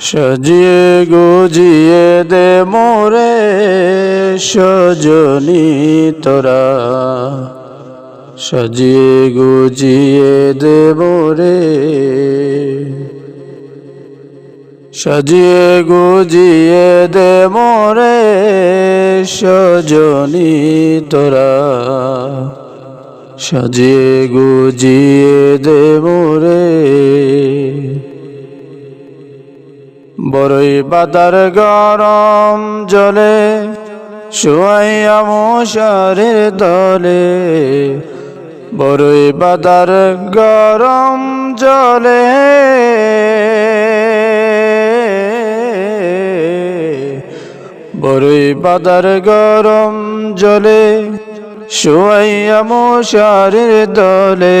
সাজিয়ে গুজিয়ে দে মোরে, সজনী তোরা। সজিয়ে গুজিয়ে দে মোরে, সজিয়ে গুজিয়ে দে মোরে, সজনী তোরা। সজিয়ে গুজিয়ে দে মোরে বড়ই বাতার গরম জলে, শুয়াইয়া মশারের দলে। বড়ই বাতার গরম জলে বড়ই বাতার গরম জলে, শুয়াইয়া মশারের দলে।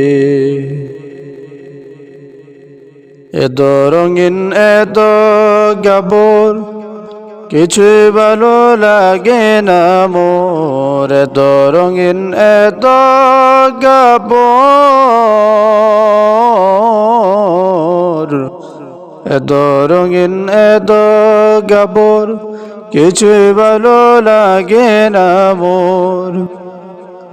এত রঙিন এত গাবর কিছুই ভালো লাগে না মোর। এত রঙিন এত গাবর এত রঙিন এত গাবর কিছুই ভালো লাগে না মোর।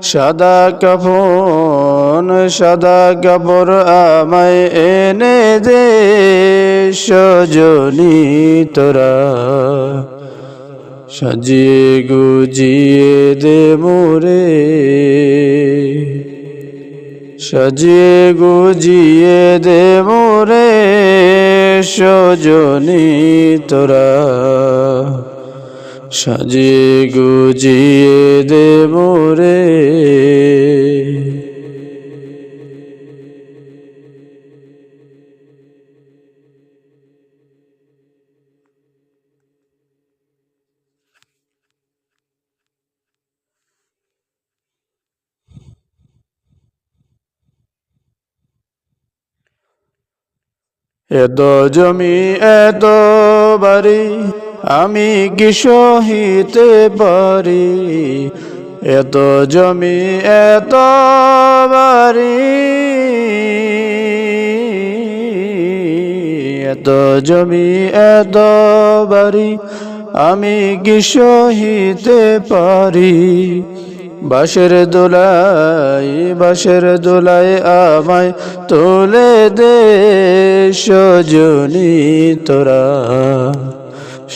সাদা কাপন সাদা কাপড় আমায় এনে দে, সজনী তোরা। সাজিয়ে গুজিয়ে দে মোরে। সাজিয়ে গুজিয়ে দে মোরে, সজনী তোরা। সাজিয়ে গুজিয়ে দেব মোরে এত জমি এত বাড়ি আমি কি সহিতে পারি? এত জমি, এত বাড়ি। এত জমি, এত বাড়ি। আমি কি সহিতে পারি? বাঁশের দোলাই বাঁশের দোলাই আমায় তোলে দে সজনী তোরা।